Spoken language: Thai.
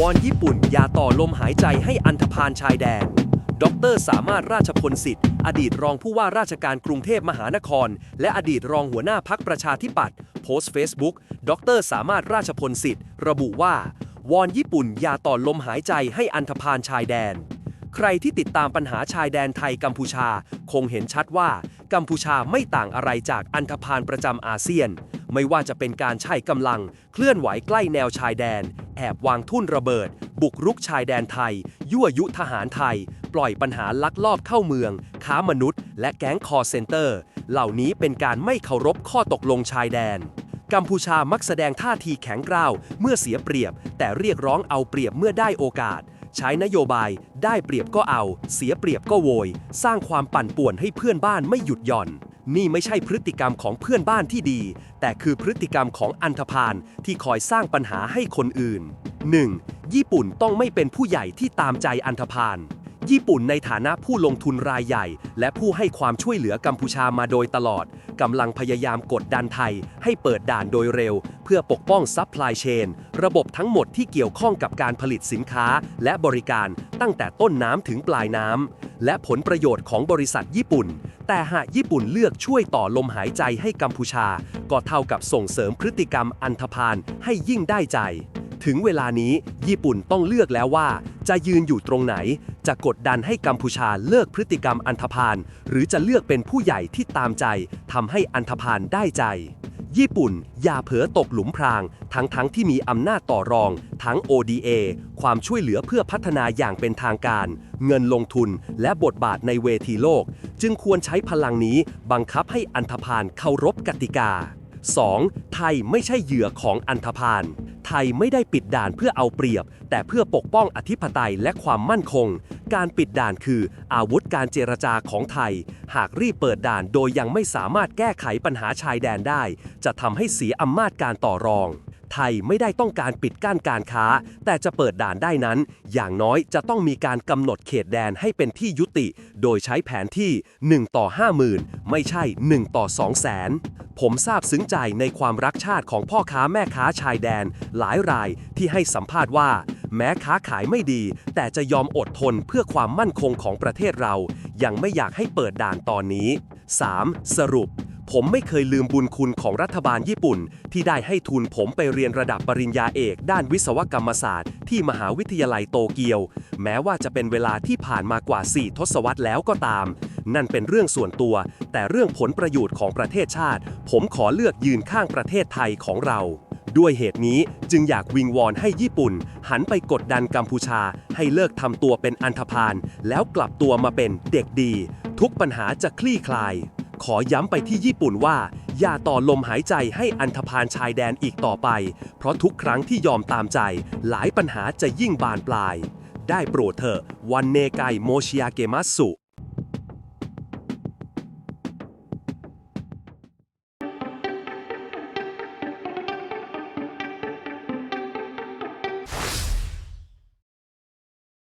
วอนญี่ปุ่นอย่าต่อลมหายใจให้อันธพาลชายแดน ดรสามารถราชพลสิทธิ์ อดีตรองผู้ว่าราชการกรุงเทพมหานคร และอดีตรองหัวหน้าพักประชาธิปัตย์โพสต์เฟซบุ๊กดรสามารถราชพลสิทธิ์ ระบุว่า วอนญี่ปุ่นอย่าต่อลมหายใจให้อันธพาลชายแดน ใครที่ติดตามปัญหาชายแดนไทยกัมพูชา คงเห็นชัดว่า กัมพูชาไม่ต่างอะไรจากอันธพาลประจำอาเซียน ไม่ว่าจะเป็นการใช้กำลัง เคลื่อนไหวใกล้แนวชายแดน แอบวางทุ่นระเบิด บุกรุกชายแดนไทย ยั่วยุทหารไทย ปล่อยปัญหาลักลอบเข้าเมือง ค้ามนุษย์ และแก๊งคอร์เซนเตอร์ เหล่านี้เป็นการไม่เคารพข้อตกลงชายแดนกัมพูชามักแสดงท่าทีแข็งกร้าว เมื่อเสียเปรียบ แต่เรียกร้องเอาเปรียบเมื่อได้โอกาส ใช้นโยบาย ได้เปรียบก็เอา เสียเปรียบก็โวย สร้างความปั่นป่วนให้เพื่อนบ้านไม่หยุดหย่อน นี่ไม่ใช่พฤติกรรมของเพื่อนบ้านที่ดี แต่คือพฤติกรรมของอันธพาลที่คอยสร้างปัญหาให้คนอื่น 1. ญี่ปุ่นต้องไม่เป็นผู้ใหญ่ที่ตามใจอันธพาล ญี่ปุ่นในฐานะผู้ลงทุนรายใหญ่ และผู้ให้ความช่วยเหลือกัมพูชามาโดยตลอด กำลังพยายามกดดันไทย ให้เปิดด่านโดยเร็ว เพื่อปกป้องซัพพลายเชนระบบทั้งหมดที่เกี่ยวข้องกับการผลิตสินค้า และบริการตั้งแต่ต้นน้ำถึงปลายน้ำ และผลประโยชน์ของบริษัทญี่ปุ่น แต่หากญี่ปุ่นเลือกช่วยต่อลมหายใจให้กัมพูชา ก็เท่ากับส่งเสริมพฤติกรรมอันธพาลให้ยิ่งได้ใจ ถึงเวลานี้ญี่ปุ่นต้องเลือกแล้วว่า จะยืนอยู่ตรงไหน จะกดดันให้กัมพูชาเลิกพฤติกรรมอันธพาลหรือจะเลือกเป็นผู้ใหญ่ที่ตามใจทำให้อันธพาลได้ใจ ญี่ปุ่นอย่าเผลอตกหลุมพราง ทั้งทั้งที่มีอำนาจต่อรอง ทั้ง ODA ความช่วยเหลือเพื่อพัฒนาอย่างเป็นทางการ เงินลงทุนและบทบาทในเวทีโลก จึงควรใช้พลังนี้บังคับให้อันธพาลเคารพกติกา 2. ไทยไม่ใช่เหยื่อของอันธพาล ยไม่ได้ปิดด่านเพื่อเอาเปรียบ แต่เพื่อปกป้องอธิปไตยและความมั่นคง การปิดด่านคืออาวุธการเจรจาของไทย หากรีบเปิดด่านโดยยังไม่สามารถแก้ไขปัญหาชายแดนได้ จะทำให้เสียอำนาจการต่อรอง ไทยไม่ได้ต้องการปิดกั้นการค้า แต่จะเปิดด่านได้นั้น อย่างน้อยจะต้องมีการกำหนดเขตแดนให้เป็นที่ยุติ โดยใช้แผนที่ 1 ต่อ 50,000 ไม่ใช่ 1 ต่อ 200,000ผมทราบซึ้งใจในความรักชาติของพ่อค้าแม่ค้าชายแดน หลายรายที่ให้สัมภาษณ์ว่า แม้ค้าขายไม่ดี แต่จะยอมอดทนเพื่อความมั่นคงของประเทศเรา ยังไม่อยากให้เปิดด่านตอนนี้ 3. สรุป ผมไม่เคยลืมบุญคุณของรัฐบาลญี่ปุ่น ที่ได้ให้ทุนผมไปเรียนระดับปริญญาเอก ด้านวิศวกรรมศาสตร์ ที่มหาวิทยาลัยโตเกียว แม้ว่าจะเป็นเวลาที่ผ่านมากว่า 4 ทศวรรษแล้วก็ตาม นั่นเป็นเรื่องส่วนตัว แต่เรื่องผลประโยชน์ของประเทศชาติ ผมขอเลือกยืนข้างประเทศไทยของเราด้วยเหตุนี้จึงอยากวิงวอนให้ญี่ปุ่น หันไปกดดันกัมพูชา ให้เลิกทำตัวเป็นอันธพาลแล้วกลับตัวมาเป็นเด็กดี ทุกปัญหาจะคลี่คลาย ขอย้ำไปที่ญี่ปุ่นว่า อย่าต่อลมหายใจให้อันธพาลชายแดนอีกต่อไป เพราะทุกครั้งที่ยอมตามใจ หลายปัญหาจะยิ่งบานปลาย ได้โปรดเถอะวันเนไกโมชิยาเกมัสสุ